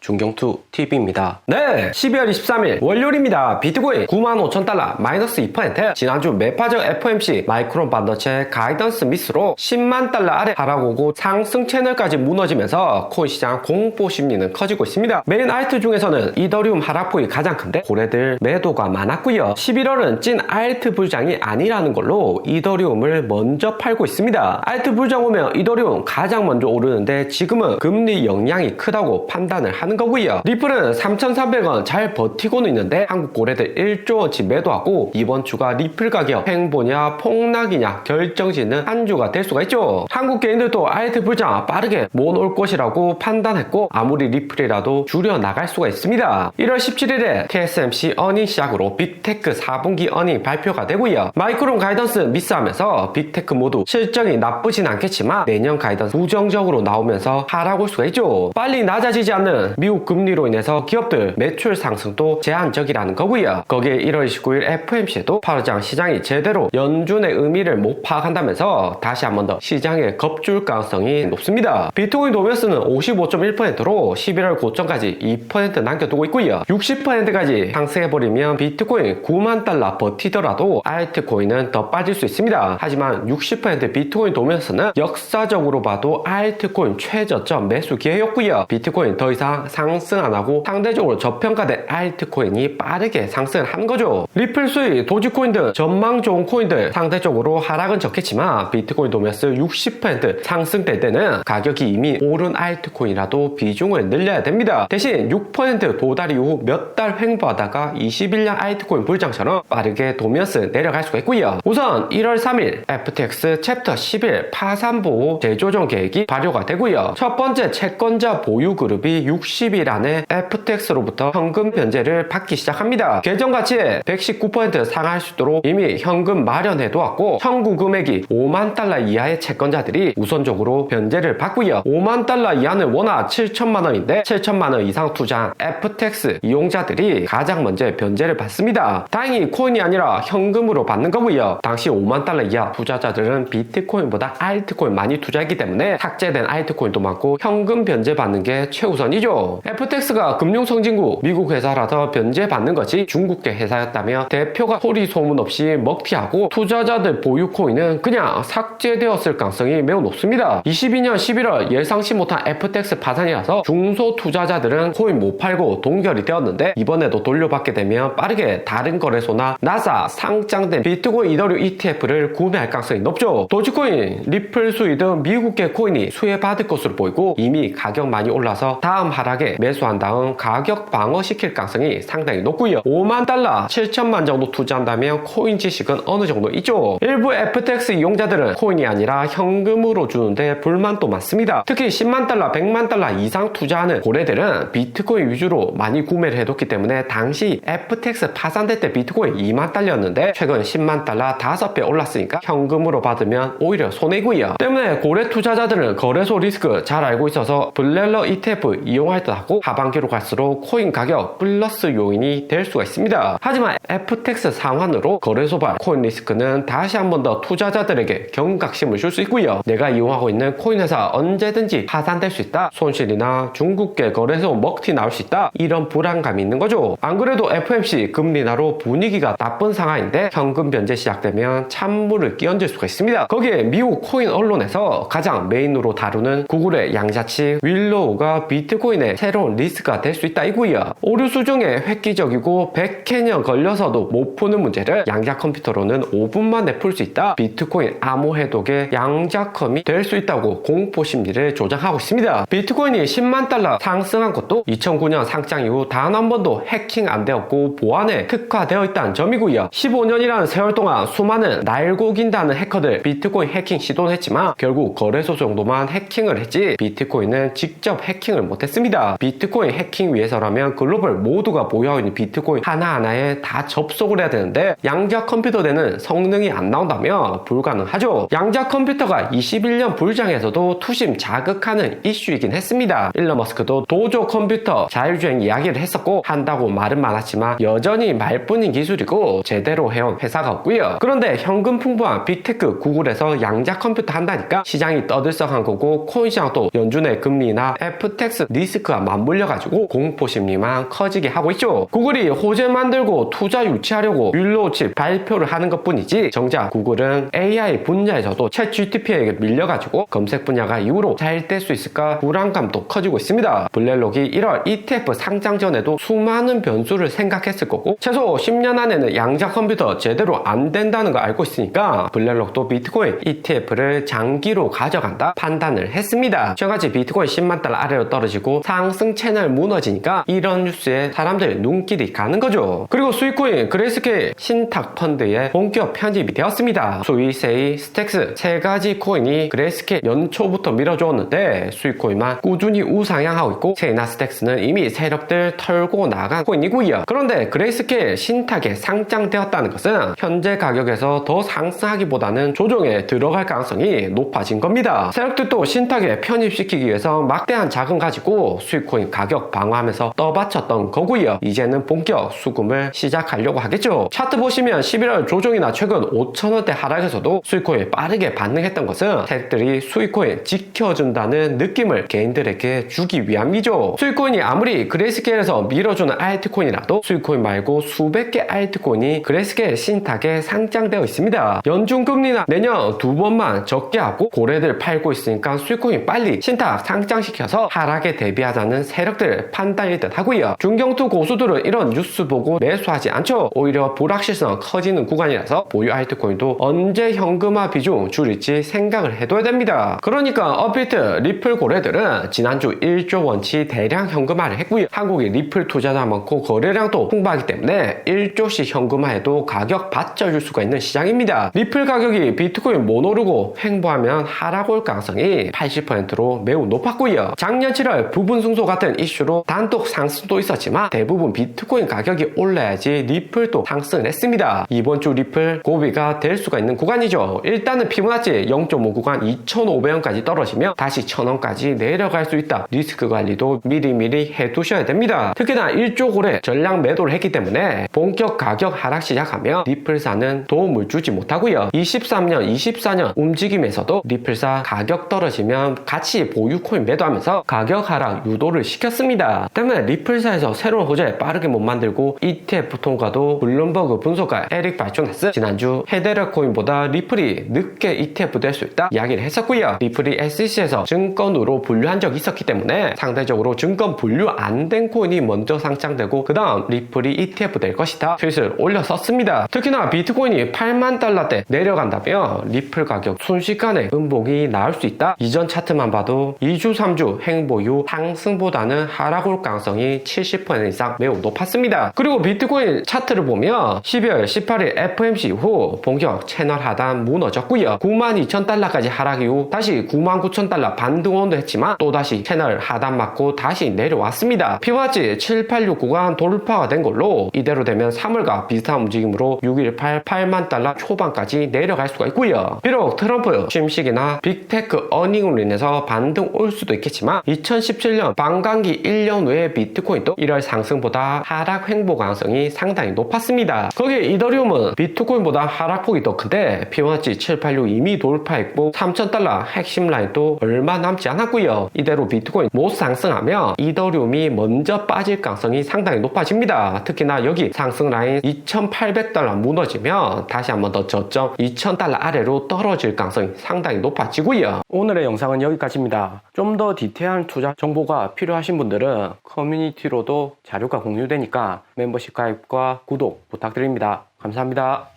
중경투 TV입니다. 네, 12월 23일 월요일입니다. 비트코인 95,000달러 마이너스 2% 지난주 매파적 FOMC 마이크론 반도체 가이던스 미스로 10만 달러 아래 하락오고 상승 채널까지 무너지면서 코인 시장 공포 심리는 커지고 있습니다. 메인 알트 중에서는 이더리움 하락폭이 가장 큰데 고래들 매도가 많았고요. 11월은 찐 알트 불장이 아니라는 걸로 이더리움을 먼저 팔고 있습니다. 알트 불장 오면 이더리움 가장 먼저 오르는데 지금은 금리 영향이 크다고 판단을 하는 거고요. 리플은 3,300원 잘 버티고는 있는데 한국 고래들 1조원치 매도하고 이번 주가 리플 가격 횡보냐 폭락이냐 결정짓는 한 주가 될 수가 있죠. 한국 개인들도 알트 불장 빠르게 못 올 것이라고 판단했고 아무리 리플이라도 줄여 나갈 수가 있습니다. 1월 17일에 TSMC 어닝 시작으로 빅테크 4분기 어닝 발표가 되고요. 마이크론 가이던스 미스하면서 빅테크 모두 실적이 나쁘진 않겠지만 내년 가이던스 부정적으로 나오면서 하락 올 수가 있죠. 빨리 낮아지지 않는 미국 금리로 인해서 기업들 매출 상승도 제한적이라는 거고요. 거기에 1월 29일 FOMC에도 파르장 시장이 제대로 연준의 의미를 못 파악한다면서 다시 한 번 더 시장에 겁줄 가능성이 높습니다. 비트코인 도메스는 55.1%로 11월 고점까지 2% 남겨두고 있고요. 60%까지 상승해버리면 비트코인 9만 달러 버티더라도 알트코인은 더 빠질 수 있습니다. 하지만 60% 비트코인 도메스는 역사적으로 봐도 알트코인 최저점 매수 기회였고요. 비트코인 더 이상 상승 안 하고 상대적으로 저평가된 알트코인이 빠르게 상승을 한 거죠. 리플 수익, 도지코인 등 전망 좋은 코인들 상대적으로 하락은 적겠지만 비트코인 도메스 60% 상승될 때는 가격이 이미 오른 알트코인이라도 비중을 늘려야 됩니다. 대신 6% 도달 이후 몇 달 횡보하다가 21년 알트코인 불장처럼 빠르게 도면스 내려갈 수가 있고요. 우선 1월 3일 FTX 챕터 11 파산보호 재조정 계획이 발효가 되고요. 첫 번째 채권자 보유 그룹이 60일 안에 FTX로부터 현금 변제를 받기 시작합니다. 계정 가치의 119% 상할 수 있도록 이미 현금 마련해 두었고 청구 금액이 5만 달러 이하의 채권자들이 우선적으로 변제를 받고요. 5만 달러 이하는 워낙 7천만 원인데 7천만 원 이상 투자한 FTX 이용자들이 가장 먼저 변제를 받습니다. 다행히 코인이 아니라 현금으로 받는 거고요. 당시 5만 달러 이하 투자자들은 비트코인보다 알트코인 많이 투자했기 때문에 삭제된 알트코인도 많고 현금 변제 받는 게 최우선이죠. FTX가 금융 성진국 미국 회사라서 변제 받는 것이 중국계 회사였다며 대표가 소리 소문 없이 먹튀하고 투자자들 보유 코인은 그냥 삭제되었을 가능성이 매우 높습니다. 22년 11월 예상치 못한 FTX 파산이라서 중소 투자자들은 코인 못 팔고 동결이 되었는데 이번에도 돌려받게 되면 빠르게 다른 거래소나 나사 상장된 비트코인 이더리움 ETF를 구매할 가능성이 높죠. 도지코인, 리플 수위 등 미국계 코인이 수혜받을 것으로 보이고 이미 가격 많이 올라서 다음 하락 에 매수한 다음 가격 방어시킬 가능성이 상당히 높고요. 5만 달러, 7천만 정도 투자한다면 코인 지식은 어느 정도 있죠. 일부 FTX 이용자들은 코인이 아니라 현금으로 주는데 불만도 많습니다. 특히 10만 달러, 100만 달러 이상 투자하는 고래들은 비트코인 위주로 많이 구매를 해뒀기 때문에 당시 FTX 파산될 때 비트코인 2만 달러였는데 최근 10만 달러 5배 올랐으니까 현금으로 받으면 오히려 손해고요. 때문에 고래 투자자들은 거래소 리스크 잘 알고 있어서 블렐러 ETF 이용할 듯 하고 하반기로 갈수록 코인 가격 플러스 요인이 될 수가 있습니다. 하지만 FTX 상환으로 거래 소발 코인 리스크는 다시 한 번 더 투자자들에게 경각심을 줄 수 있고요. 내가 이용하고 있는 코인 회사 언제든지 파산될 수 있다. 손실이나 중국계 거래소 먹튀 나올 수 있다. 이런 불안감이 있는 거죠. 안 그래도 FMC 금리 나로 분위기가 나쁜 상황인데 현금 변제 시작되면 찬물을 끼얹을 수가 있습니다. 거기에 미국 코인 언론에서 가장 메인으로 다루는 구글의 양자치 윌로우가 비트코인 의 새로운 리스크가 될 수 있다 이고요. 오류 수정에 획기적이고 100개년 걸려서도 못 푸는 문제를 양자 컴퓨터로는 5분 만에 풀 수 있다. 비트코인 암호 해독의 양자컴이 될 수 있다고 공포 심리를 조장하고 있습니다. 비트코인이 10만 달러 상승한 것도 2009년 상장 이후 단 한 번도 해킹 안 되었고 보안에 특화되어 있다는 점이고요. 15년이라는 세월 동안 수많은 날고 긴다는 해커들 비트코인 해킹 시도는 했지만 결국 거래소 정도만 해킹을 했지 비트코인은 직접 해킹을 못했습니다. 있습니다. 비트코인 해킹 위해서라면 글로벌 모두가 보유하고 있는 비트코인 하나하나에 다 접속을 해야 되는데 양자 컴퓨터대는 성능이 안 나온다면 불가능하죠. 양자 컴퓨터가 21년 불장에서도 투심 자극하는 이슈이긴 했습니다. 일론 머스크도 도조 컴퓨터 자율주행 이야기를 했었고 한다고 말은 많았지만 여전히 말뿐인 기술이고 제대로 해온 회사가 없고요. 그런데 현금 풍부한 빅테크 구글에서 양자 컴퓨터 한다니까 시장이 떠들썩한 거고 코인 시장도 연준의 금리나 FTX 리스크 가 맞물려가지고 공포 심리만 커지게 하고 있죠. 구글이 호재 만들고 투자 유치하려고 율로치 발표를 하는 것 뿐이지 정작 구글은 AI 분야에서도 챗 GTP에게 밀려가지고 검색 분야가 이후로 잘 될 수 있을까 불안감도 커지고 있습니다. 블랙록이 1월 ETF 상장 전에도 수많은 변수를 생각했을 거고 최소 10년 안에는 양자 컴퓨터 제대로 안 된다는 걸 알고 있으니까 블랙록도 비트코인 ETF를 장기로 가져간다 판단을 했습니다. 최근같이 비트코인 10만 달러 아래로 떨어지고 상승 채널 무너지니까 이런 뉴스에 사람들 눈길이 가는 거죠. 그리고 수익코인 그레이스케일 신탁 펀드에 본격 편입이 되었습니다. 수이세이, 스택스 세 가지 코인이 그레이스케일 연초부터 밀어주었는데 수익코인만 꾸준히 우상향하고 있고 세이나 스택스는 이미 세력들 털고 나간 코인이고요. 그런데 그레이스케일 신탁에 상장되었다는 것은 현재 가격에서 더 상승하기보다는 조정에 들어갈 가능성이 높아진 겁니다. 세력들도 신탁에 편입시키기 위해서 막대한 자금 가지고 수익코인 가격 방어하면서 떠받쳤던 거고요. 이제는 본격 수금을 시작하려고 하겠죠. 차트 보시면 11월 조정이나 최근 5천원대 하락에서도 수익코인 빠르게 반응했던 것은 세력들이 수익코인 지켜준다는 느낌을 개인들에게 주기 위함이죠. 수익코인이 아무리 그레이스케일에서 밀어주는 알트코인이라도 수익코인 말고 수백 개 알트코인이 그레이스케일 신탁에 상장되어 있습니다. 연준금리나 내년 두 번만 적게 하고 고래들 팔고 있으니까 수익코인 빨리 신탁 상장시켜서 하락에 대비하자 는 세력들 판단일 듯 하고요. 중경투 고수들은 이런 뉴스 보고 매수하지 않죠. 오히려 불확실성 커지는 구간이라서 보유 알트코인도 언제 현금화 비중 줄일지 생각을 해둬야 됩니다. 그러니까 업비트, 리플 고래들은 지난주 1조 원치 대량 현금화를 했고요. 한국이 리플 투자자 많고 거래량도 풍부하기 때문에 1조씩 현금화해도 가격 받쳐줄 수가 있는 시장입니다. 리플 가격이 비트코인 못 오르고 횡보하면 하락 올 가능성이 80%로 매우 높았고요. 작년 7월 부분 승소 같은 이슈로 단독 상승도 있었지만 대부분 비트코인 가격이 올라야지 리플도 상승을 했습니다. 이번 주 리플 고비가 될 수가 있는 구간이죠. 일단은 피부나치 0.5 구간 2,500원까지 떨어지면 다시 1,000원까지 내려갈 수 있다. 리스크 관리도 미리미리 해두셔야 됩니다. 특히나 1조 고래 전량 매도를 했기 때문에 본격 가격 하락 시작하면 리플사는 도움을 주지 못하고요. 23년, 24년 움직임에서도 리플사 가격 떨어지면 같이 보유 코인 매도하면서 가격 하락 유도 를 시켰습니다. 때문에 리플사에서 새로운 호재 빠르게 못 만들고 ETF 통과도 블룸버그 분석가 에릭 발초네스 지난주 헤데라 코인보다 리플이 늦게 ETF 될 수 있다 이야기를 했었고요. 리플이 SEC에서 증권으로 분류한 적이 있었기 때문에 상대적으로 증권 분류 안 된 코인이 먼저 상장되고 그 다음 리플이 ETF 될 것이다 트윗을 올렸었습니다. 특히나 비트코인이 8만 달러대 내려간다면 리플 가격 순식간에 음봉이 나올 수 있다. 이전 차트만 봐도 2주 3주 행보유 상승 보다는 하락 올 가능성이 70% 이상 매우 높았습니다. 그리고 비트코인 차트를 보면 12월 18일 FMC 이후 본격 채널 하단 무너졌고요. 92,000달러까지 하락 이후 다시 99,000달러 반등원도 했지만 또다시 채널 하단 맞고 다시 내려왔습니다. 피바치 786 구간 돌파가 된 걸로 이대로 되면 3월과 비슷한 움직임으로 618 8만 달러 초반까지 내려갈 수가 있고요. 비록 트럼프 취임식이나 빅테크 어닝으로 인해서 반등 올 수도 있겠지만 2017년 반감기 1년 후에 비트코인도 1월 상승보다 하락 횡보 가능성이 상당히 높았습니다. 거기에 이더리움은 비트코인보다 하락폭이 더 큰데 피보나치 786 이미 돌파했고 3,000달러 핵심 라인도 얼마 남지 않았고요. 이대로 비트코인 못 상승하면 이더리움이 먼저 빠질 가능성이 상당히 높아집니다. 특히나 여기 상승 라인 2,800달러 무너지면 다시 한번 더 저점 2,000달러 아래로 떨어질 가능성이 상당히 높아지고요. 오늘의 영상은 여기까지입니다. 좀 더 디테일한 투자 정보 가 필요하신 분들은 커뮤니티로도 자료가 공유되니까 멤버십 가입과 구독 부탁드립니다. 감사합니다.